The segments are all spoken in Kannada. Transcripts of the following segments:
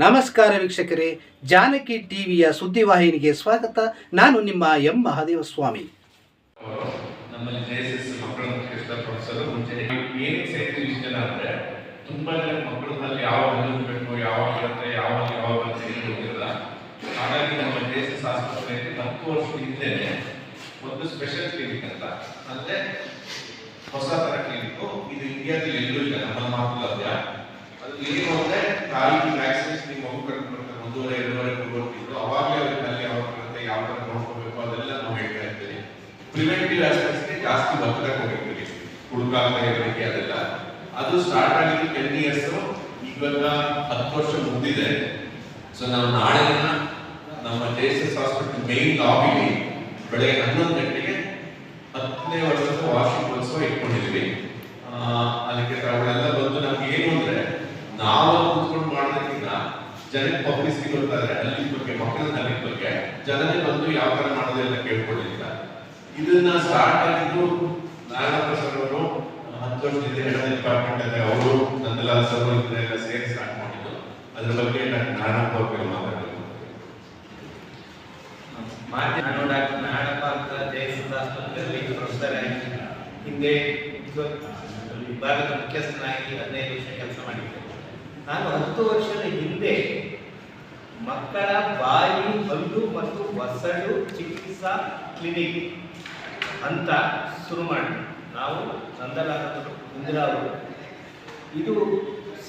ನಮಸ್ಕಾರ ವೀಕ್ಷಕರೇ, ಜಾನಕಿ ಟಿವಿಯ ಸುದ್ದಿವಾಹಿನಿಗೆ ಸ್ವಾಗತ. ನಾನು ನಿಮ್ಮ ಎಂ. ಮಹಾದೇವ ಸ್ವಾಮಿ ಒಂದು ಸ್ಪೆಷಲ್ ಕ್ಲಿನಿಕ್ ಅಂತ. ಅಂದ್ರೆ ಹೊಸ ತರ ಇದು ಇಂಡಿಯಾದಲ್ಲಿ ಇಲ್ಲ. ನಮ್ಮ ಮಾತು ಅದು ತಾಯಿ ವ್ಯಾಕ್ಸಿನೇಷನ್ ನಿಮ್ಮ ಮಗು ಕರ್ಕೊಂಡು ಬರ್ತಾರೆ ಒಂದೂವರೆ ಎರಡೂವರೆಗೂ ತಿಂಗಳು ಅವಾಗಲೇ ಅವ್ರಿಗೆ ಅಲ್ಲಿ ಯಾವ ಥರ ನೋಡ್ಕೋಬೇಕು, ಅದೆಲ್ಲ ನಾವು ಹೇಳ್ತಾ ಇರ್ತೀವಿ ಪ್ರಿವೆಂಟಿವ್ ಆಸ್ಪೆಕ್ಟ್ಸ್ಗೆ ಜಾಸ್ತಿ ಒತ್ತಡ ಕೊಟ್ಟಿರ್ತೀವಿ ಇರೋದಕ್ಕೆ ಅದೆಲ್ಲ. ಅದು ಸ್ಟಾರ್ಟ್ ಆಗಿದ್ದು ಟೆನ್ ಇಯರ್ಸ್ ಇವಾಗ ಹತ್ತು ವರ್ಷ ಮುಗಿದಿದೆ ಸೊ ನಾವು ನಾಳೆ ನಮ್ಮ J S S hospital main ಲಾಬಿಲಿ ಬೆಳಗ್ಗೆ ಹನ್ನೊಂದು ಗಂಟೆಗೆ ಹತ್ತನೇ ವರ್ಷದ ವಾರ್ಷಿಕೋತ್ಸವ ಇಟ್ಕೊಂಡಿದ್ವಿ ಅದಕ್ಕೆ ತಾವುಗಳೆಲ್ಲ ಬಂದು ನಮ್ಗೆ ಏನು ಅಂದ್ರೆ ನಾವು ಜನಕ್ಕೆ ಪಬ್ಲಿಸಿಟಿ ಗೊತ್ತಾದ್ರೆ ಅಲ್ಲಿ ಬಗ್ಗೆ, ಮಕ್ಕಳ ಅಲ್ಲಿ ಬಗ್ಗೆ ಜನನೇ ಬಂದು ಯಾವ ತರ ಮಾಡೋದೆಲ್ಲ ಕೇಳ್ಕೊಳ್ಳಿಲ್ಲ ಇದನ್ನ ಸ್ಟಾರ್ಟ್ ಆಗಿದ್ದು ನಾರಾಯಣ ಸರ್ ಹತ್ತು ವರ್ಷದಿಂದ ಡಿಪಾರ್ಟ್ಮೆಂಟ್ ಅಲ್ಲಿ ಅವರು, ನಂದಲಾಲ್ ಸರ್ ಇದನ್ನೆಲ್ಲ ಸೇರಿ ಸ್ಟಾರ್ಟ್ ಮಾಡಿದ್ದು. ಅದ್ರ ಬಗ್ಗೆ ನಾನು ನಾರಾಯಣ ಅವ್ರಿಗೆ ಮಾತಾಡಬೇಕು. ನಾನು ಡಾಕ್ಟರ್ ನಾಡಪ್ಪ ಅಂತ ಜಯಸುಧ ಆಸ್ಪತ್ರೆಯಲ್ಲಿ ಪ್ರೊಫೆಸರ್ ಆಗಿ ಹಿಂದೆ ವಿಭಾಗದ ಮುಖ್ಯಸ್ಥನಾಗಿ ಹದಿನೈದು ವರ್ಷ ಕೆಲಸ ಮಾಡಿದ್ದೆ. ನಾನು ಹತ್ತು ವರ್ಷದ ಹಿಂದೆ ಮಕ್ಕಳ ಬಾಯಿ ಹಲ್ಲು ಮತ್ತು ಒಸಡು ಚಿಕಿತ್ಸಾ ಕ್ಲಿನಿಕ್ ಅಂತ ಶುರು ಮಾಡಿ. ನಾವು ನಂದಲಾಲ ಇಂದಿರಾ ಅವರು. ಇದು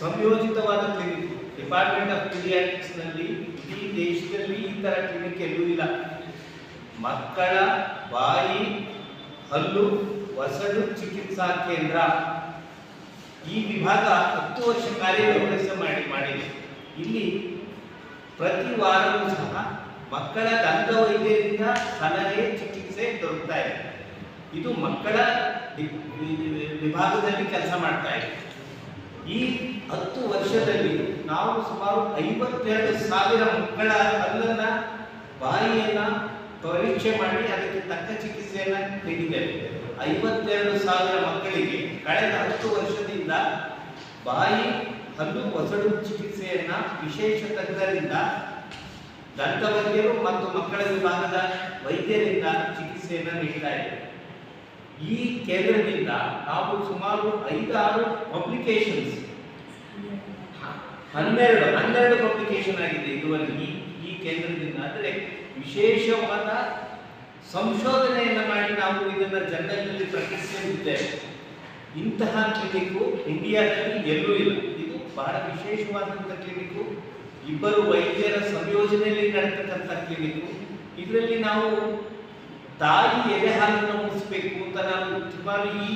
ಸಂಯೋಜಿತವಾದ ಕ್ಲಿನಿಕ್. ಡಿಪಾರ್ಟ್ಮೆಂಟ್ ಆಫ್ನಲ್ಲಿ ಇಡೀ ದೇಶದಲ್ಲಿ ಈ ಥರ ಕ್ಲಿನಿಕ್ ಎಲ್ಲೂ ಇಲ್ಲ. ಮಕ್ಕಳ ಬಾಯಿ ಹಲ್ಲು ಒಸಡು ಚಿಕಿತ್ಸಾ ಕೇಂದ್ರ. ಈ ವಿಭಾಗ ಹತ್ತು ವರ್ಷ ಕಾರ್ಯನಿರ್ವಹಿಸ ಮಾಡಿ, ಮಾಡಿದೆ. ಇಲ್ಲಿ ಪ್ರತಿ ವಾರವೂ ಸಹ ಮಕ್ಕಳ ದಂತ ವೈದ್ಯರಿಂದ ಸಲಹೆ ಚಿಕಿತ್ಸೆ ದೊರಕ್ತಾ ಇದೆ. ಇದು ಮಕ್ಕಳ ವಿಭಾಗದಲ್ಲಿ ಕೆಲಸ ಮಾಡ್ತಾ ಇದೆ. ಈ ಹತ್ತು ವರ್ಷದಲ್ಲಿ ನಾವು ಸುಮಾರು ಐವತ್ತೆರಡು ಸಾವಿರ ಮಕ್ಕಳ ಹಲ್ಲನ್ನ ಬಾಯಿಯನ್ನ ಪರೀಕ್ಷೆ ಮಾಡಿ ಅದಕ್ಕೆ ತಕ್ಕ ಚಿಕಿತ್ಸೆಯನ್ನ ನೀಡಿದ್ದೇವೆ. ಐವತ್ತೆರಡು ಸಾವಿರ ಮಕ್ಕಳಿಗೆ ಕಳೆದ ಹತ್ತು ವರ್ಷದಿಂದ ಬಾಯಿ ಹಲ್ಲು ಒಸಡು ಚಿಕಿತ್ಸೆಯನ್ನ ವಿಶೇಷ ತಜ್ಞರಿಂದ, ದಂತವೈದ್ಯರು ಮತ್ತು ಮಕ್ಕಳ ವಿಭಾಗದ ವೈದ್ಯರಿಂದ ಚಿಕಿತ್ಸೆಯನ್ನು ನೀಡ್ತಾ ಇದೆ ಈ ಕೇಂದ್ರದಿಂದ ನಾವು ಸುಮಾರು ಐದಾರು ಪಬ್ಲಿಕೇಶನ್ಸ್ ಹನ್ನೆರಡು ಹನ್ನೆರಡು ಪಬ್ಲಿಕೇಶನ್ ಆಗಿದೆ ಇದುವರೆಗೆ ಈ ಕೇಂದ್ರದಿಂದ ಅಂದರೆ ವಿಶೇಷವಾದ ಸಂಶೋಧನೆಯನ್ನು ಮಾಡಿ ನಾವು ಇದನ್ನು ಜನರಲ್ಲಿ ಪ್ರಕಟಿಸಿದ್ದೇವೆ ಇಂತಹ ಕ್ಲಿನಿಕ್ ಇಂಡಿಯಾದಲ್ಲಿ ಎಲ್ಲೂ ಇಲ್ಲ. ಬಹಳ ವಿಶೇಷವಾದಂಥ ಕ್ಲಿನಿಕ್ಕು ಇಬ್ಬರು ವೈದ್ಯರ ಸಂಯೋಜನೆಯಲ್ಲಿ ನಡೆತಕ್ಕಂಥ ಕ್ಲಿನಿಕ್ಕು ಇದರಲ್ಲಿ ನಾವು ತಾಯಿ ಎದೆ ಹಾಲನ್ನು ಮುಗಿಸ್ಬೇಕು ಅಂತ ನಾನು ಸುಮಾರು ಈ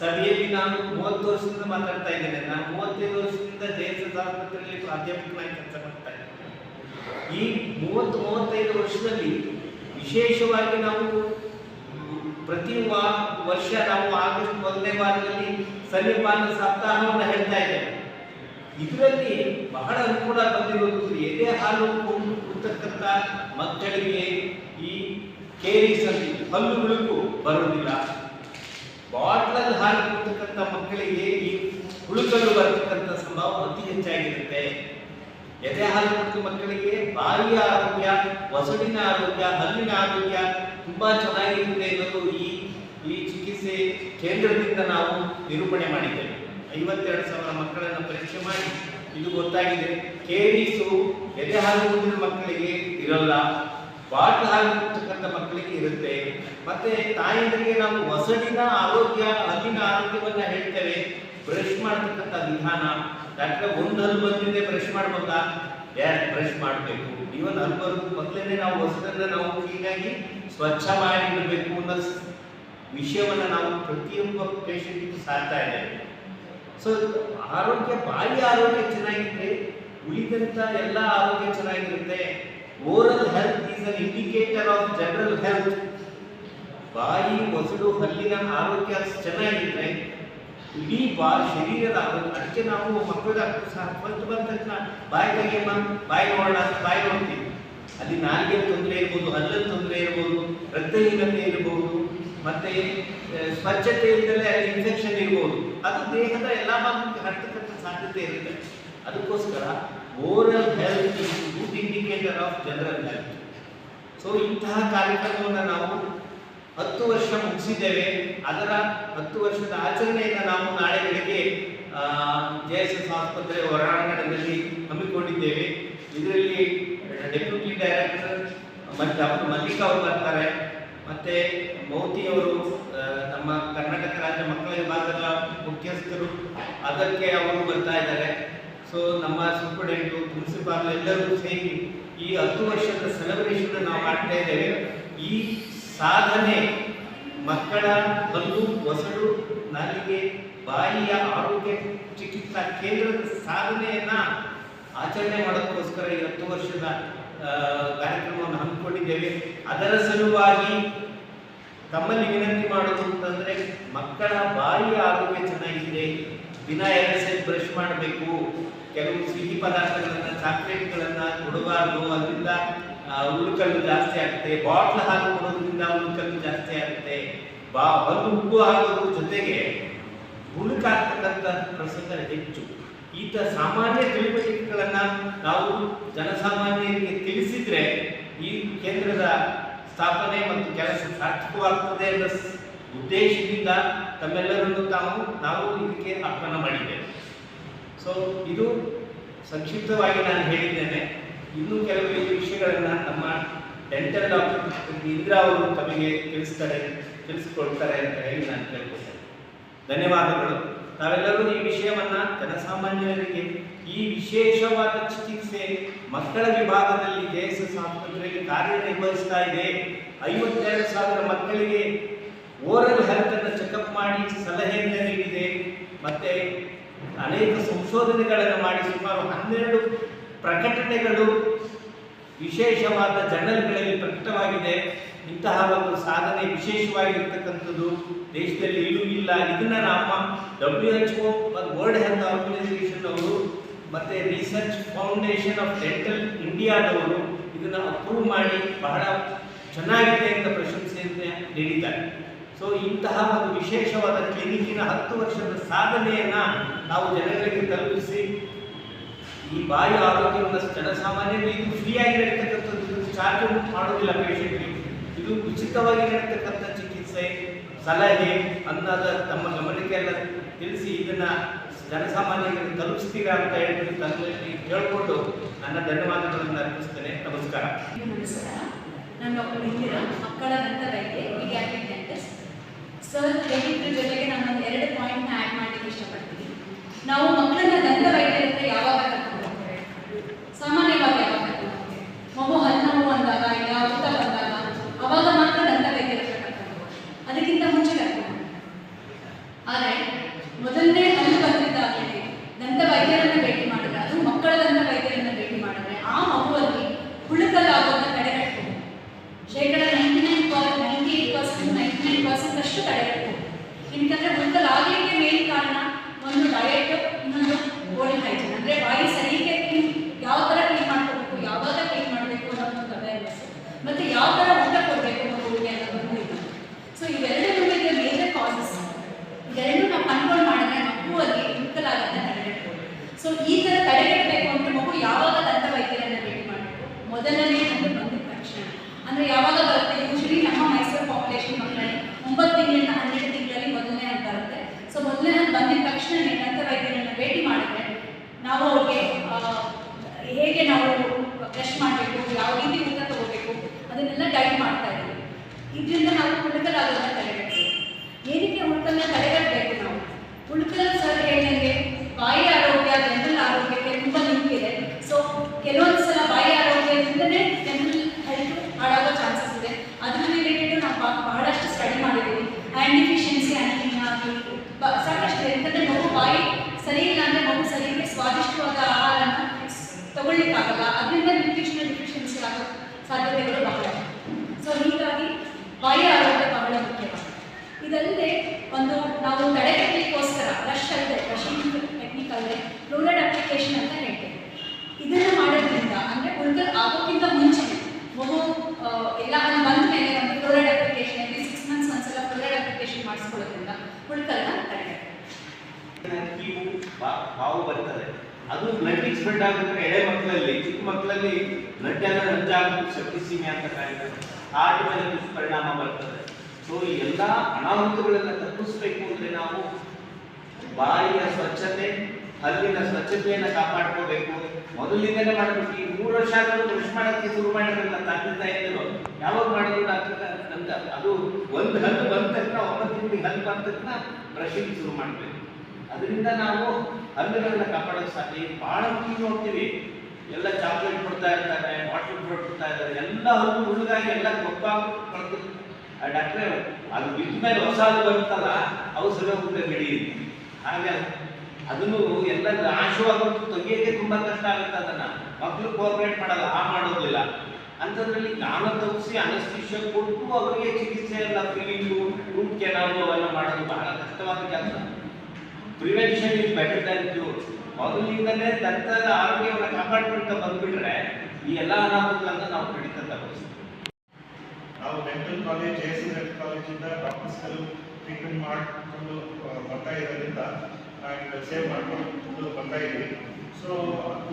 ಸಭೆಯಲ್ಲಿ ನಾನು ಮೂವತ್ತು ವರ್ಷದಿಂದ ಮಾತಾಡ್ತಾ ಇದ್ದೇನೆ. ನಾನು ಮೂವತ್ತೈದು ವರ್ಷದಿಂದ ಜಯಸದ ಆಸ್ಪತ್ರೆಯಲ್ಲಿ ಪ್ರಾಧ್ಯಾಪಕನಾಗಿ ಕೆಲಸ ಮಾಡ್ತಾ ಇದ್ದೇನೆ. ಈ ಮೂವತ್ತು, ಮೂವತ್ತೈದು ವರ್ಷದಲ್ಲಿ ವಿಶೇಷವಾಗಿ ನಾವು ಪ್ರತಿ ವಾ, ವರ್ಷ ನಾವು ಆಗಸ್ಟ್ ಮೊದಲನೇ ವಾರದಲ್ಲಿ ಸನ್ನಿಪಾನ ಸಪ್ತಾಹವನ್ನು ಹೇಳ್ತಾ ಇದ್ದೇವೆ. ಇದರಲ್ಲಿ ಬಹಳ ಅನುಕೂಲ ಬಂದಿರೋದು ಎದೆ ಹಾಲು ಕೊಂಡು ಕೊಡ್ತಕ್ಕಂಥ ಮಕ್ಕಳಿಗೆ ಈ ಕೇರಿಸ್ ಅಲ್ಲಿ ಹಲ್ಲುಗಳಿಗೂ ಬರುವುದಿಲ್ಲ. ಬಾಟ್ಲಲ್ಲಿ ಹಾಲು ಕೊಡ್ತಕ್ಕಂಥ ಮಕ್ಕಳಿಗೆ ಈ ಹುಳುಕಲು ಬರ್ತಕ್ಕಂಥ ಸಂಭವ ಅತಿ ಹೆಚ್ಚಾಗಿರುತ್ತೆ. ಎದೆ ಹಾಲು ಕೊಟ್ಟು ಮಕ್ಕಳಿಗೆ ಬಾಯಿಯ ಆರೋಗ್ಯ, ಹೊಸಡಿನ ಆರೋಗ್ಯ, ಹಲ್ಲಿನ ಆರೋಗ್ಯ ತುಂಬಾ ಚೆನ್ನಾಗಿರುತ್ತೆ ಅನ್ನೋದು ಈ ಈ ಚಿಕಿತ್ಸೆ ಕೇಂದ್ರದಿಂದ ನಾವು ನಿರೂಪಣೆ ಮಾಡಿದ್ದೇವೆ. ಐವತ್ತೆರಡು ಸಾವಿರ ಮಕ್ಕಳನ್ನು ಪರೀಕ್ಷೆ ಮಾಡಿ ಇದು ಗೊತ್ತಾಗಿದೆ. ಕೇರಿಸು ಎದೆ ಹಾಲು ಮಕ್ಕಳಿಗೆ ಇರಲ್ಲ, ಬಾಟ್ಲ್ ಹಾಲು ಮಕ್ಕಳಿಗೆ ಇರುತ್ತೆ. ಮತ್ತೆ ತಾಯಂದರಿಗೆ ನಾವು ಹೊಸಡಿನ ಆರೋಗ್ಯ ಹಲ್ಲಿನ ಆರೋಗ್ಯವನ್ನ ಹೇಳ್ತೇವೆ. ಬ್ರಷ್ ಮಾಡ್ತಕ್ಕಂಥ ವಿಧಾನ. ಡಾಕ್ಟರ್, ಒಂದು ಹಲ್ಲು ಬಂದಿದೆ ಬ್ರಷ್ ಮಾಡ್ಬೋದಾ ಯಾರು ಬ್ರಷ್ ಮಾಡಬೇಕು? ಇವನ್ ಹಲ್ಲು ಬರೋದು ನಾವು ಹೊಸದನ್ನ ನಾವು ಕ್ಲೀನಾಗಿ ಸ್ವಚ್ಛ ಮಾಡಿ ಇಡಬೇಕು ಅನ್ನೋ ವಿಷಯವನ್ನ ನಾವು ಪ್ರತಿಯೊಬ್ಬ ಪೇಷಂಟ್ಗೂ ಸಾರ್ತಾ ಇದ್ದೇವೆ. ಸೊ ಆರೋಗ್ಯ, ಬಾಯಿ ಆರೋಗ್ಯ ಚೆನ್ನಾಗಿದ್ರೆ ಉಳಿದಂತ ಎಲ್ಲ ಆರೋಗ್ಯ ಚೆನ್ನಾಗಿರುತ್ತೆ. Oral health is an indicator of general health ಬಾಯಿ ಒಸಡು ಹಲ್ಲಿನ ಆರೋಗ್ಯ ಚೆನ್ನಾಗಿದ್ರೆ ಇಡೀ ಬಾ, ಶರೀರದ ಆರೋಗ್ಯ, ಅದಕ್ಕೆ ನಾವು ಮಕ್ಕಳ ಬಂತು ಬಂದ ತಕ್ಷಣ ಬಾಯಿ ತೆಗೆಯಮ್ಮ, ಬಾಯಿ ನೋಡೋಣ, ಬಾಯಿ ನೋಡ್ತೀವಿ. ಅಲ್ಲಿ ನಾಲಿಗೆ ತೊಂದರೆ ಇರ್ಬೋದು ಹಲ್ಲದ ತೊಂದರೆ ಇರ್ಬೋದು, ರಕ್ತಹೀನತೆ ಇರಬಹುದು ಮತ್ತೆ ಸ್ವಚ್ಛತೆ ಅಲ್ಲಿ ಇನ್ಫೆಕ್ಷನ್ ಇರ್ಬೋದು. ಅದು ದೇಹದ ಎಲ್ಲ ಭಾಗಕ್ಕೆ ಹರಡತಕ್ಕಂಥ ಸಾಧ್ಯತೆ ಇರುತ್ತೆ. ಅದಕ್ಕೋಸ್ಕರ oral health is good indicator of general health so ಇಂತಹ ಕಾರ್ಯಕ್ರಮವನ್ನು ನಾವು ಹತ್ತು ವರ್ಷ ಮುಗಿಸಿದ್ದೇವೆ. ಅದರ ಹತ್ತು ವರ್ಷದ ಆಚರಣೆಯನ್ನು ನಾವು ನಾಳೆ ಬೆಳಗ್ಗೆ ಜೆ ಎಸ್ ಎಸ್ ಆಸ್ಪತ್ರೆ ಹೊರಾಂಗಣದಲ್ಲಿ ಹಮ್ಮಿಕೊಂಡಿದ್ದೇವೆ. ಇದರಲ್ಲಿ, ಡೆಪ್ಯೂಟಿ ಡೈರೆಕ್ಟರ್ ಮತ್ತು ಡಾಕ್ಟರ್ ಮಲ್ಲಿಕಾ ಅವರು ಬರ್ತಾರೆ. ಮತ್ತೆ ಮೌತಿ ಅವರು ನಮ್ಮ ಕರ್ನಾಟಕ ರಾಜ್ಯ ಮಕ್ಕಳ ವಿಭಾಗದ ಮುಖ್ಯಸ್ಥರು ಅದಕ್ಕೆ ಅವರು ಬರ್ತಾ ಇದ್ದಾರೆ. ಸೊ ನಮ್ಮ ಸೂಪರ್ಡೆಂಟು ಪ್ರಿನ್ಸಿಪಾಲ್ ಎಲ್ಲರೂ ಸೇರಿ ಈ ಹತ್ತು ವರ್ಷದ ಸೆಲೆಬ್ರೇಷನ್ ನಾವು ಮಾಡ್ತಾ ಇದ್ದೇವೆ. ಈ ಸಾಧನೆ ಮಕ್ಕಳ ಬಂದು ಹೊಸರು ನಾಲಿಗೆ, ಬಾಯಿಯ ಆರೋಗ್ಯ ಚಿಕಿತ್ಸಾ ಕೇಂದ್ರದ ಸಾಧನೆಯನ್ನ ಆಚರಣೆ ಮಾಡೋದಕ್ಕೋಸ್ಕರ ಈ ಹತ್ತು ವರ್ಷದ ಕಾರ್ಯಕ್ರಮವನ್ನು ಹಮ್ಮಿಕೊಂಡಿದ್ದೇವೆ. ಅದರ ಸಲುವಾಗಿ ತಮ್ಮಲ್ಲಿ ವಿನಂತಿ ಮಾಡೋದು ಅಂತಂದ್ರೆ ಮಕ್ಕಳ ಬಾಯಿಯ ಆರೋಗ್ಯ ಚೆನ್ನಾಗಿದೆ, ದಿನ ಎರಡು ಸೆಟ್ ಬ್ರಷ್ ಮಾಡಬೇಕು, ಕೆಲವು ಸಿಹಿ ಪದಾರ್ಥಗಳನ್ನ ಚಾಕ್ಲೇಟ್ಗಳನ್ನ ಕೊಡಬಾರ್ದು, ಅದರಿಂದ ಉಳುಕಲ್ಲು ಜಾಸ್ತಿ ಆಗುತ್ತೆ ಬಾಟ್ಲ್ ಹಾಲು ಕೊಡೋದ್ರಿಂದ ಉಳುಕಲ್ಲು ಜಾಸ್ತಿ ಆಗುತ್ತೆ. ಬಾ ಹಲ್ಲು ಉಬ್ಬು ಆಗೋದ್ರ ಜೊತೆಗೆ ಹುಳುಕಾಗ್ತಕ್ಕಂಥ ಪ್ರಸಂಗ ಹೆಚ್ಚು. ಈತ ಸಾಮಾನ್ಯ ತಿಳುವಳಿಕೆಗಳನ್ನ ನಾವು ಜನಸಾಮಾನ್ಯರಿಗೆ ತಿಳಿಸಿದ್ರೆ ಈ ಕೇಂದ್ರದ ಸ್ಥಾಪನೆ ಮತ್ತು ಕೆಲಸ ಸಾರ್ಥಕವಾಗ್ತದೆ ಎಂಬ ಉದ್ದೇಶದಿಂದ ತಮ್ಮೆಲ್ಲರನ್ನು ತಾವು, ನಾವು ಇದಕ್ಕೆ ಆಹ್ವಾನ ಮಾಡಿದ್ದೇವೆ. ಸೊ ಇದು ಸಂಕ್ಷಿಪ್ತವಾಗಿ ನಾನು ಹೇಳಿದ್ದೇನೆ. ಇನ್ನೂ ಕೆಲವು ವಿಷಯಗಳನ್ನು ನಮ್ಮ ಡೆಂಟಲ್ ಡಾಕ್ಟರ್ ಇಂದ್ರ ಅವರು ತಮಗೆ ತಿಳಿಸ್ತಾರೆ ತಿಳಿಸ್ಕೊಳ್ತಾರೆ ಅಂತ ಹೇಳಿ ನಾನು ಕೇಳ್ಕೊಳ್ತೇನೆ. ಧನ್ಯವಾದಗಳು. ನಾವೆಲ್ಲರೂ ಈ ವಿಷಯವನ್ನು ಜನಸಾಮಾನ್ಯರಿಗೆ ಈ ವಿಶೇಷವಾದ ಚಿಕಿತ್ಸೆ ಮಕ್ಕಳ ವಿಭಾಗದಲ್ಲಿ ಜೆಎಸ್ಎಸ್ ಎಸ್ ಎಸ್ ಆಸ್ಪತ್ರೆಯಲ್ಲಿ ಕಾರ್ಯನಿರ್ವಹಿಸ್ತಾ ಇದೆ. ಐವತ್ತೆರಡು ಸಾವಿರ ಮಕ್ಕಳಿಗೆ ಓರಲ್ ಹೆಲ್ತ್ ಅನ್ನು ಚೆಕಪ್ ಮಾಡಿ ಸಲಹೆಯನ್ನು ನೀಡಿದೆ ಮತ್ತೆ ಅನೇಕ ಸಂಶೋಧನೆಗಳನ್ನು ಮಾಡಿ ಸುಮಾರು ಹನ್ನೆರಡು ಪ್ರಕಟಣೆಗಳು ವಿಶೇಷವಾದ ಜರ್ನಲ್ಗಳಲ್ಲಿ ಪ್ರಕಟವಾಗಿದೆ. ಇಂತಹ ಒಂದು ಸಾಧನೆ ವಿಶೇಷವಾಗಿರ್ತಕ್ಕಂಥದ್ದು ದೇಶದಲ್ಲಿ ಇಲ್ಲೂ ಇಲ್ಲ. ಇದನ್ನ ನಮ್ಮ ಡಬ್ಲ್ಯೂ ಎಚ್ ಓ ಮತ್ತು ವರ್ಲ್ಡ್ ಹೆಲ್ತ್ ಆರ್ಗನೈಸೇಷನ್ ಅವರು ಮತ್ತೆ ರಿಸರ್ಚ್ ಫೌಂಡೇಶನ್ ಆಫ್ ಡೆಂಟಲ್ ಇಂಡಿಯಾದವರು ಇದನ್ನು ಅಪ್ರೂವ್ ಮಾಡಿ ಬಹಳ ಚೆನ್ನಾಗಿದೆ ಅಂತ ಪ್ರಶಂಸೆಯನ್ನು ನೀಡಿದ್ದಾರೆ. ಸೊ ಇಂತಹ ಒಂದು ವಿಶೇಷವಾದ ಕ್ಲಿನಿಕ್ಕಿನ ಹತ್ತು ವರ್ಷದ ಸಾಧನೆಯನ್ನ ನಾವು ಜನಗಳಿಗೆ ತಲುಪಿಸಿ, ಈ ಬಾಯಿ ಆರೋಗ್ಯವನ್ನು ಜನಸಾಮಾನ್ಯರು ಇದು ಫ್ರೀ ಆಗಿ ನಡೀತಕ್ಕಂಥದ್ದು ಚಾರ್ಜ್ ಮಾಡೋದಿಲ್ಲ ಪೇಷಂಟ್ಗೆ ಇದು ಉಚಿತವಾಗಿ ನಡೀತಕ್ಕಂಥ ಚಿಕಿತ್ಸೆ, ಸಲಹೆ ಅನ್ನೋದ ತಮ್ಮ ಗಮನಕ್ಕೆಲ್ಲ ತಿಳಿಸಿ ಇದನ್ನ ಜನಸಾಮಾನ್ಯರಿಗೆ ತಲುಪಿಸ್ತೀರಾ ಅಂತ ಹೇಳಿ ತನ್ನಲ್ಲಿ ಕೇಳಿಕೊಂಡು ನನ್ನ ಧನ್ಯವಾದಗಳನ್ನು ಅರ್ಪಿಸ್ತೇನೆ. ನಮಸ್ಕಾರ. ನಮಸ್ಕಾರ. ನಾನು ಮಕ್ಕಳ ವೈದ್ಯೆ ಪೀಡಿಯಾಟ್ರಿಕ್ ಡೆಂಟಿಸ್ಟ್ ಸರ್ ಹೇಳಿದ್ರ ಜೊತೆಗೆ ನಾನು ಒಂದು ಎರಡು ಪಾಯಿಂಟ್ನ ಆ್ಯಡ್ ಮಾಡಲಿಕ್ಕೆ ಇಷ್ಟಪಡ್ತೀನಿ ನಾವು ಮಕ್ಕಳನ್ನ ದಂತ ವೈದ್ಯರ ಹತ್ರ ಯಾವಾಗ ಕರ್ಕೊಂಡು ಹೋಗ್ತೇವೆ ಸಾಮಾನ್ಯವಾಗಿ ಯಾವಾಗ ಕರ್ಕೊಂಡು ಹೋಗ್ತೇವೆ ಮಗು ಹಲ್ಲು ನೋವು ಅಂದಾಗ ಇಲ್ಲ ಊಟ ಬಂದಾಗ ಅವಾಗ ಮಾತ್ರ ದಂತ ವೈದ್ಯರ ಹತ್ರ ಕರ್ಕೊಂಡು ಹೋಗ್ತೇವೆ ಅದಕ್ಕಿಂತ ಮುಂಚೆ ಕರ್ಕೊಂಡು ಹೋಗ್ತೇವೆ. ಆದರೆ ಮೊದಲನೇ ಹಲ್ಲು ಬಂದಿದ್ದಾಗಲೇ ದಂತ ವೈದ್ಯರನ್ನ ಭೇಟಿ ಮಾಡಿದ್ರೆ ಅದು ಮಕ್ಕಳ ದಂತ ವೈದ್ಯರನ್ನ ಭೇಟಿ ಮಾಡಿದ್ರೆ ಆ ಮಗುವಲ್ಲಿ ಹುಳುಕಲ್ಲಾಗೋದನ್ನ ತಡೆಗಟ್ಟಬಹುದು ಶೇಕಡ ninety nine ninety eight percent ninety nine percent ಅಷ್ಟು ತಡೆಗಟ್ಟಬಹುದು ಏನಕ್ಕಂದ್ರೆ ಹುಳುಕಲ್ ಆಗ್ಲಿಕ್ಕೆ ಮೇನ್ ಕಾರಣ ಒಂದು ಡಯಟ್ ಇನ್ನೊಂದು ಓರಲ್ ಹೈಜೀನ್ ಅಂದ್ರೆ ಬಾಯಿ ಸರಿಗೆ ಕ್ಲೀನ್ ಯಾವ ಥರ ಕ್ಲೀನ್ ಮಾಡ್ಕೋಬೇಕು ಯಾವಾಗ ಕ್ಲೀನ್ ಮಾಡಬೇಕು ಅನ್ನೋದು ಒಂದು ಅವೇರ್ನೆಸ್ ಮತ್ತೆ ಯಾವ ಥರ ಊಟ ಕೊಡಬೇಕು ಮಗುವಿಗೆ ಅನ್ನೋದೊಂದು ಇದು ಸೊ ಇವೆರಡೂ ನಮಗೆ ಮೇಜರ್ ಕಾಸಸ್ ಇದೆರಡೂ ನಾವು ಕಂಟ್ರೋಲ್ ಮಾಡಿದ್ರೆ ಮಗುವಲ್ಲಿ ಹುಳುಕಲಾಗತ್ತೆ ತಡೆಗಟ್ಟಬಹುದು ಸೊ ಈ ಥರ ತಡೆಗಟ್ಟಬೇಕು ಅಂದ್ರೆ ಮಗು ಯಾವಾಗ ದಂತ ವೈದ್ಯರನ್ನ ಭೇಟಿ ಮಾಡಬೇಕು ಮೊದಲನೇ ಹಂತ ಬಂದಿದ ತಕ್ಷಣ ಅಂದ್ರೆ ಯಾವಾಗ ಬರುತ್ತೆ ಯೂಶಲಿ ನಮ್ಮ ಮೈಸೂರು ಪಾಪ್ಯುಲೇಷನ್ ಮಕ್ಕಳಲ್ಲಿ ಒಂಬತ್ತು ತಿಂಗಳಿಂದ ಹನ್ನೆರಡು ತಿಂಗಳಲ್ಲಿ ಮೊದಲನೇ ಹಂತ ಬರುತ್ತೆ ಸೊ ಮೊದಲನೇ ಹಂತ ಬಂದಿದ ತಕ್ಷಣ ದಂತ ವೈದ್ಯರನ್ನ ಭೇಟಿ ಮಾಡಿದ್ರೆ ನಾವು ಅವ್ರಿಗೆ ಆ, ಹೇಗೆ ನಾವು ಬ್ರಷ್ ಮಾಡಬೇಕು ಯಾವ ರೀತಿ ಊಟ ತಗೋಬೇಕು ಅದನ್ನೆಲ್ಲ ಗೈಡ್ ಮಾಡ್ತಾ ಇದ್ದೀವಿ ಇದರಿಂದ ನಾವು ಹುಡುಕಲಾಗೋದನ್ನ ತಡೆಗಟ್ಟಬೇಕು ಏನಕ್ಕೆ ಹುಡುಕನ್ನ ತಡೆಗಟ್ಟಬೇಕು ನಾವು ಹುಡುಕಲ್ ಸರ್ ಹೇಳಿದಂಗೆ ಬಾಯಿ ಆರೋಗ್ಯ ಜನರಲ್ ಆರೋಗ್ಯಕ್ಕೆ ತುಂಬ ಲಿಂಕ್ ಇದೆ ಸೊ ಕೆಲವೊಂದು ಸಲ ಬಾಯಿ ಆರೋಗ್ಯದಿಂದನೇ ಜನರಲ್ ಹೆಲ್ತ್ ಹಾಳಾಗೋ ಚಾನ್ಸಸ್ ಇದೆ ಅದ್ರ ರಿಲೇಟೆಡ್ ನಾವು ಬಾ- ಬಹಳಷ್ಟು ಸ್ಟಡಿ ಮಾಡಿದ್ದೀವಿ ಹ್ಯಾಂಡ್ ಡಿಫಿಷಿಯನ್ಸಿ ಆ್ಯಂಟಿನಿಯಾ ಬ- ಸಾಕಷ್ಟು ಇದೆ ಯಾಕಂದರೆ ಮಗು ಬಾಯಿ ಸರಿ ಇಲ್ಲ ಅಂದರೆ ಮಗು ಸರಿಯಾಗಿ ಸ್ವಾದಿಷ್ಟವಾದ ಆಹಾರನ ತಗೊಳ್ಳಿಕ್ಕಾಗಲ್ಲ ಅದರಿಂದ ನ್ಯೂಟ್ರಿಷನಲ್ ಡಿಫಿಷಿಯನ್ಸಿ ಆಗೋ ಸಾಧ್ಯತೆಗಳು ಬಹಳ ಸೊ ಹೀಗಾಗಿ ಬಾಯಿ ಆರೋಗ್ಯ ಬಹಳ ಮುಖ್ಯವಾಗಿದೆ ಇದಲ್ಲದೆ ಒಂದು ನಾವು ತಡೆಗಟ್ಟಲಿಕ್ಕೋಸ್ಕರ ರಶ್ ಅಲ್ಲದೆ ರಶಿಂಗ್ ಟೆಕ್ನಿಕ್ ಅಲ್ಲದೆ ರೂರಲ್ ಅಪ್ಲಿಕೇಶನ್ ಅಂತ ಹೇಳ್ತೇವೆ. ಇದನ್ನು ಮಾಡೋದ್ರಿಂದ ಅಂದರೆ ಉಳ್ಕಲ್ ಆಗೋಕ್ಕಿಂತ ಮುಂಚೆ ಮಗು ಎಲ್ಲ ಅಲ್ಲಿ ಬಂದ ಮೇಲೆ ಒಂದು ಫ್ಲೋರೈಡ್ ಅಪ್ಲಿಕೇಶನ್ ಅಲ್ಲಿ ಸಿಕ್ಸ್ ಮಂತ್ಸ್ ಒಂದ್ಸಲ ಫ್ಲೋರೈಡ್ ಅಪ್ಲಿಕೇಶನ್ ಮಾಡಿಸ್ಕೊಳ್ಳೋದ್ರಿಂದ ಉಳ್ಕಲ್ನ ಬಾವು ಬರ್ತದೆ. ಅದು ಬ್ಲಡ್ ಸ್ಪ್ರೆಡ್ ಆಗುತ್ತೆ ಎಳೆ ಮಕ್ಕಳಲ್ಲಿ, ಚಿಕ್ಕ ಮಕ್ಕಳಲ್ಲಿ ಬ್ಲಡ್ ಎಲ್ಲ ಶಕ್ತಿ ಸೀಮೆ ಅಂತ ಆ ಮೇಲೆ ದುಷ್ಪರಿಣಾಮ ಬರ್ತದೆ. ಸೊ ಎಲ್ಲ ಅನಾಹುತಗಳನ್ನ ತಪ್ಪಿಸ್ಬೇಕು ಅಂದ್ರೆ ನಾವು ಬಾಯಿಯ ಸ್ವಚ್ಛತೆ, ಹಲ್ಲಿನ ಸ್ವಚ್ಛತೆಯನ್ನ ಕಾಪಾಡ್ಕೋಬೇಕು. ಮೊದಲಿಂದನೇ ಮಾಡಬೇಕು. ಈ ಮೂರು ವರ್ಷ ಆದರೂ ಕೃಷಿ ಮಾಡೋಕ್ಕೆ ಶುರು ಮಾಡಿರಲ್ಲ ತಂದೆ ಇದ್ದರು ಯಾವಾಗ ಮಾಡಿದ್ರು ಅಂತ ಅದು ಒಂದು ಹಲ್ಲು ಬಂದ ತಕ್ಷಣ ಒಂಬತ್ತು ತಿಂಗಳಿಗೆ ಹಲ್ಲು ಬಂದ ತಕ್ಷಣ ಬ್ರಷಿಂಗ್ ಶುರು ಮಾಡಬೇಕು. ಅದರಿಂದ ನಾವು ಹಲ್ಲುಗಳನ್ನ ಕಾಪಾಡೋಕೆ ಸಾಧ್ಯ. ಭಾಳ ಮುಖ್ಯ ನೋಡ್ತೀವಿ. ಎಲ್ಲ ಚಾಕ್ಲೇಟ್ ಕೊಡ್ತಾ ಇರ್ತಾರೆ ವಾಟರ್ ಕೊಡ್ತಾ ಇದ್ದಾರೆ ಎಲ್ಲ ಹಲ್ಲು ಹುಳುಗಾಗಿ ಎಲ್ಲ ಆ ಡಾಕ್ಟ್ರೆ, ಅದು ಬಿದ್ದ ಮೇಲೆ ಹೊಸ ಹಲ್ಲು ಬರುತ್ತಲ್ಲ ಅವು ಸರಿ ಹೋಗುತ್ತೆ ಬಿಡಿ ಹಾಗೆ ಅದನ್ನು ಎಲ್ಲ ನಾಶವಾಗೋದು ತೆಗಿಯೋಕೆ ತುಂಬಾ ಕಷ್ಟ ಆಗುತ್ತೆ ಅದನ್ನ. ಮಕ್ಕಳು ಕೋಆಪರೇಟ್ ಮಾಡಲ್ಲ ಆ ಮಾಡೋದಿಲ್ಲ. ಅಂಥದ್ರಲ್ಲಿ ಜ್ಞಾನ ತಪ್ಪಿಸಿ ಅನಸ್ತಿಷ್ಯ ಕೊಟ್ಟು ಅವರಿಗೆ ಚಿಕಿತ್ಸೆ ಎಲ್ಲ ಫೀಲಿಂಗು ರೂಟ್ ಕೆನಾಲು ಅವೆಲ್ಲ ಮಾಡೋದು ಬಹಳ ಕಷ್ಟವಾದ ಕೆಲಸ. Prevention is better than cure ಮೊದಲಿಂದಲೇ ದಂತದ ಆರೋಗ್ಯವನ್ನು ಕಾಪಾಡ್ಕೊಳ್ತಾ ಬಂದ್ಬಿಟ್ರೆ ಈ ಎಲ್ಲ ಅನಾಹುತಗಳನ್ನು ನಾವು ಕಡಿತ ತಪ್ಪಿಸ್ತೀವಿ. ನಾವು dental college A C dental ಕಾಲೇಜಿಂದ ಡಾಕ್ಟರ್ಸ್ಗಳು ಟ್ರೀಟ್ಮೆಂಟ್ ಮಾಡಿಕೊಂಡು ಬರ್ತಾ ಇರೋದ್ರಿಂದ ಆ್ಯಂಡ್ ಸೇವ್ ಮಾಡ್ಕೊಂಡು ಬರ್ತಾ ಇದ್ದೀವಿ ಸೊ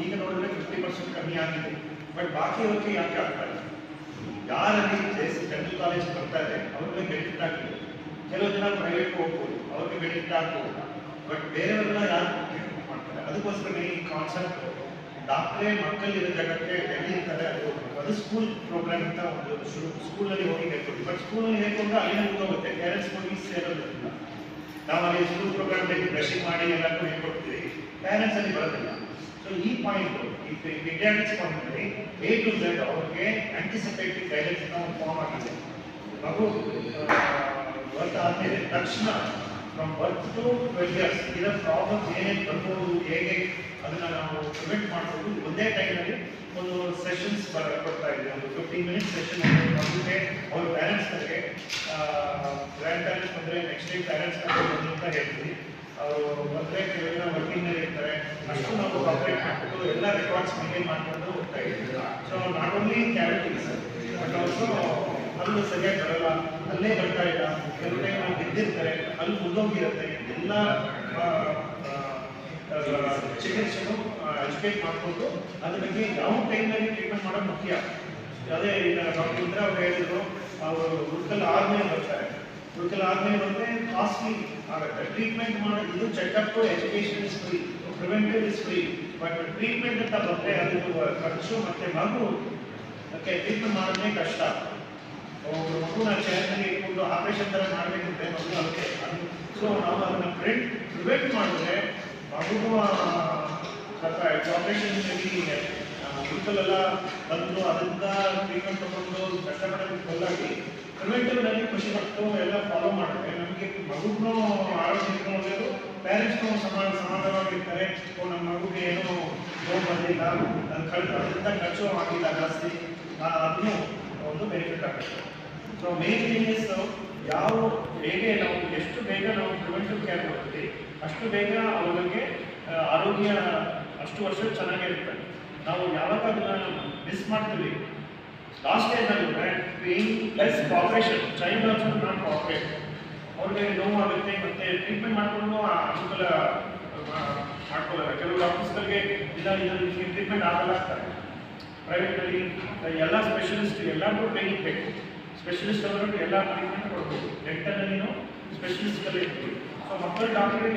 ಈಗ ನೋಡಿದ್ರೆ ಫಿಫ್ಟಿ ಪರ್ಸೆಂಟ್ ಕಮ್ಮಿ ಆಗಿದೆ. ಬಟ್ ಬಾಕಿ ಅವ್ರಿಗೆ ಯಾಕೆ ಆಗ್ತಾ ಇಲ್ಲ? ಯಾರಲ್ಲಿ ಜೆ ಸಿ ಡೆಂಟಲ್ ಕಾಲೇಜ್ ಬರ್ತಾ ಇದೆ, ಅವ್ರಿಗೆ ಬೆನಿಫಿಟ್ ಆಗ್ತದೆ ಕೆಲವು ಜನ ಪ್ರೈವೇಟ್ ಹೋಗ್ಬೋದು, ಅವ್ರಿಗೆ ಬೆನಿಫಿಟ್ ಆಗ್ಬೋದು. ಬಟ್ ಬೇರೆಯವರೆಲ್ಲ ಯಾರು ಟ್ರೀಟ್ಮೆಂಟ್ ಮಾಡ್ತಾರೆ? ಅದಕ್ಕೋಸ್ಕರ ಈ ಕಾನ್ಸೆಪ್ಟ್ ಡಾಕ್ಟ್ರೇ ಮಕ್ಕಳಿರೋ ಎಲ್ಲಿ ಇರ್ತಾರೆ ಅದು. ಅದು ಸ್ಕೂಲ್ ಪ್ರೋಗ್ರಾಮ್ ಅಂತ ಒಂದು ಶುರು ಸ್ಕೂಲಲ್ಲಿ ಹೋಗಿ ಹೇಳ್ಕೊಡ್ತೀವಿ ಬಟ್ ಸ್ಕೂಲಲ್ಲಿ ಹೇಳ್ಕೊಂಡ್ರೆ ಅಲ್ಲಿಂದ ಹೋಗುತ್ತೆ. ಪೇರೆಂಟ್ಸ್ ಹೋಗಿ ಸೇರೋದಿಲ್ಲ. ನಾವು ಅಲ್ಲಿ ಸ್ಕೂಲ್ ಪ್ರೋಗ್ರಾಮ್ ಬಗ್ಗೆ ಬ್ರಷಿಂಗ್ ಮಾಡಿ ಎಲ್ಲರೂ ಹೇಳ್ಕೊಡ್ತೀವಿ. ಪೇರೆಂಟ್ಸ್ ಅಲ್ಲಿ ಬರೋದಿಲ್ಲ. ಸೊ ಈ ಪಾಯಿಂಟ್ ಈ ಪಾಯಿಂಟ್ ಅಲ್ಲಿ ಎ ಟು ಝೆಡ್ ಅವ್ರಿಗೆ ಆಂಟಿಸಿಪೇಟಿವ್ ಗೈಡೆನ್ಸ್ ಅಂತ ಒಂದು ಫಾರ್ಮ್ ಆಗಿದೆ. ಮಗು ಬರ್ತ್ ಆದಮೇಲೆ ತಕ್ಷಣ from birth to twelve years ಇದರ ಪ್ರಾಬ್ಲಮ್ಸ್ ಏನೇನು ಬರ್ಬೋದು, ಹೇಗೆ ಅದನ್ನು ನಾವು ಪ್ರಿವೆಂಟ್ ಮಾಡ್ಬೋದು, ಒಂದೇ ಟೈಮಲ್ಲಿ ಒಂದು ಸೆಷನ್ಸ್ ಬರ ಕೊಡ್ತಾ ಇದ್ದೀವಿ ಒಂದು ಫಿಫ್ಟೀನ್ ಮಿನಿಟ್ಸ್ ಸೆಷನ್ ಮಗುಗೆ ಅವ್ರ ಪ್ಯಾರೆಂಟ್ಸ್ಗಳಿಗೆ ಗ್ರ್ಯಾಂಡ್ ಪ್ಯಾರೆಂಟ್ಸ್ ಬಂದರೆ ನೆಕ್ಸ್ಟ್ ಟೈಮ್ ಪ್ಯಾರೆಂಟ್ಸ್ ಬಂದು ಅಂತ ಹೇಳ್ತೀವಿ. ಅವರು ಬಂದರೆ ಕೆಲವೆಲ್ಲ ವರ್ಕಿಂಗ್ನಲ್ಲಿ ಇರ್ತಾರೆ. ಅಷ್ಟು ನಾವು ಕಾಪರೇಟ್ ಮಾಡಿಬಿಟ್ಟು ಎಲ್ಲ ರೆಕಾರ್ಡ್ಸ್ ಮೇಂಟೈನ್ ಮಾಡ್ಕೊಂಡು ಹೋಗ್ತಾ ಇದ್ದೀವಿ. So not only cavities but also ಅಲ್ಲೂ ಸರಿಯಾಗಿ ಬರಲ್ಲ. ಅಲ್ಲೇ ಬರ್ತಾ ಇಲ್ಲ. ಕೆಲವು ಟೈಮ್ ಅಲ್ಲಿ ಬಿದ್ದಿರ್ತಾರೆ, ಅಲ್ಲಿ ಮುಂದೋಗಿರುತ್ತೆ ಎಲ್ಲ ಚಿಕಿತ್ಸೆನು ಎಜುಕೇಟ್ ಮಾಡ್ಕೊಂಡು ಅದ್ರ ಬಗ್ಗೆ ಯಾವ ಟೈಮಲ್ಲಿ ಟ್ರೀಟ್ಮೆಂಟ್ ಮಾಡೋದು ಮುಖ್ಯ? ಅದೇ ಡಾಕ್ಟರ್ ಇಂದ್ರ ಅವ್ರು ಹೇಳಿದ್ರು, ಅವರು ಹುಡುಕಲ್ ಆದ್ಮೇಲೆ ಬರ್ತಾರೆ. ಹುಡುಕಲ್ ಆದ್ಮೇಲೆ ಬಂದರೆ ಕಾಸ್ಟ್ಲಿ ಆಗುತ್ತೆ. ಟ್ರೀಟ್ಮೆಂಟ್ ಮಾಡೋದು ಇದು checkup education is free preventive is free but treatment ಅಂತ ಬಂದ್ರೆ ಅದು ಖರ್ಚು ಮತ್ತೆ ಮಗು, ಅದಕ್ಕೆ ಟ್ರೀಟ್ಮೆಂಟ್ ಮಾಡೋದೇ ಕಷ್ಟ. ಒಬ್ರು ಮಗುನ ಚೇರ್ನಲ್ಲಿ ಒಂದು ಆಪರೇಷನ್ ಥರ ಮಾಡಬೇಕಂದ್ರೆ ಮಗು ಅದಕ್ಕೆ ಸೊ ನಾವು ಅದನ್ನ ಪ್ರಿವೆಂಟ್ ಪ್ರಿವೆಂಟ್ ಮಾಡಿದ್ರೆ ಮಗುಗೂ ಸ್ವಲ್ಪ ಆಪರೇಷನ್ನಲ್ಲಿ ಹುಡುಕಲೆಲ್ಲ ಬಂದು ಅದರಿಂದ ಟ್ರೀಟ್ಮೆಂಟ್ ತಗೊಂಡು ಕಷ್ಟಪಡೋದಕ್ಕೆ ಬದಲಾಗಿ ಪ್ರಿವೆಂಟಿವ್ನಲ್ಲಿ ಖುಷಿ ಪಟ್ಟು ಎಲ್ಲ ಫಾಲೋ ಮಾಡಿದ್ರೆ ನಮಗೆ ಮಗುಗೂ ಆರೋಗ್ಯಕ್ಕೂ ಒಳ್ಳೆಯದು ಪ್ಯಾರೆಂಟ್ಸ್ಗೂ ಸಮಾನ ಸಮಾನವಾಗಿರ್ತಾರೆ ಓ ನಮ್ಮ ಮಗುಗೆ ಏನೂ ನೋವು ಬಂದಿಲ್ಲ ಅದು ಖರ್ಚು ಅದರಿಂದ ಖರ್ಚು ಆಗಿಲ್ಲ ಜಾಸ್ತಿ ನಾನು ಅದನ್ನು ಒಂದು ಬೆನಿಫಿಟ್ ಆಗುತ್ತೆ. ಸೊ ಮೇನ್ ಥಿಂಗ್ ಇಸ್ ಯಾವ ಹೇಗೆ ನಾವು, ಎಷ್ಟು ಬೇಗ ನಾವು ಪ್ರಿವೆಂಟಿವ್ ಕೇರ್ ಮಾಡ್ತೀವಿ, ಅಷ್ಟು ಬೇಗ ಅವರಿಗೆ ಆರೋಗ್ಯ ಅಷ್ಟು ವರ್ಷ ಚೆನ್ನಾಗಿರುತ್ತೆ. ನಾವು ಯಾವಾಗ ಅದನ್ನ ಮಿಸ್ ಮಾಡ್ತೀವಿ last time pain plus cooperation child also not cooperate ಅವ್ರಿಗೆ ನೋವಾಗುತ್ತೆ ಮತ್ತೆ ಟ್ರೀಟ್ಮೆಂಟ್ ಮಾಡಿಕೊಂಡು ಅನುಕೂಲ ಮಾಡ್ಕೊಳ್ಳಲ್ಲ ಕೆಲವು ಡಾಕ್ಟರ್ಸ್ಗಳಿಗೆ ಇಲ್ಲ ಇದನ್ನು ಟ್ರೀಟ್ಮೆಂಟ್ ಆಗಲ್ಲ ಅಂತಾರೆ. ಪ್ರೈವೇಟಲ್ಲಿ ಎಲ್ಲ ಸ್ಪೆಷಲಿಸ್ಟ್ ಎಲ್ಲರೂ ಟ್ರೈನಿಂಗ್ ಬೇಕು. ಸ್ಪೆಷಲಿಸ್ಟ್ ಅವರು ಎಲ್ಲ ಟ್ರೀಟ್ಮೆಂಟ್ ಕೊಡ್ಬೋದು. ಡೆಂಟಲ್ನಲ್ಲಿನೂ ಸ್ಪೆಷಲಿಸ್ಟ್ಗಳು ಇರ್ತೀವಿ ಸೊ ಮಕ್ಕಳ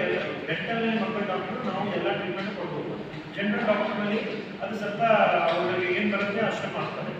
ಎಲ್ಲ ಡೆಂಟಲ್ನಲ್ಲಿ ಮಕ್ಕಳ ಡಾಕ್ಟ್ರು ನಾವು ಎಲ್ಲ ಟ್ರೀಟ್ಮೆಂಟ್ ಕೊಡ್ಬೋದು. ಜನರಲ್ ಡಾಕ್ಟ್ರಲ್ಲಿ ಅದು ಸ್ವಲ್ಪ, ಅವರಿಗೆ ಏನು ಬರುತ್ತೆ ಅಷ್ಟೇ ಮಾಡ್ತಾರೆ.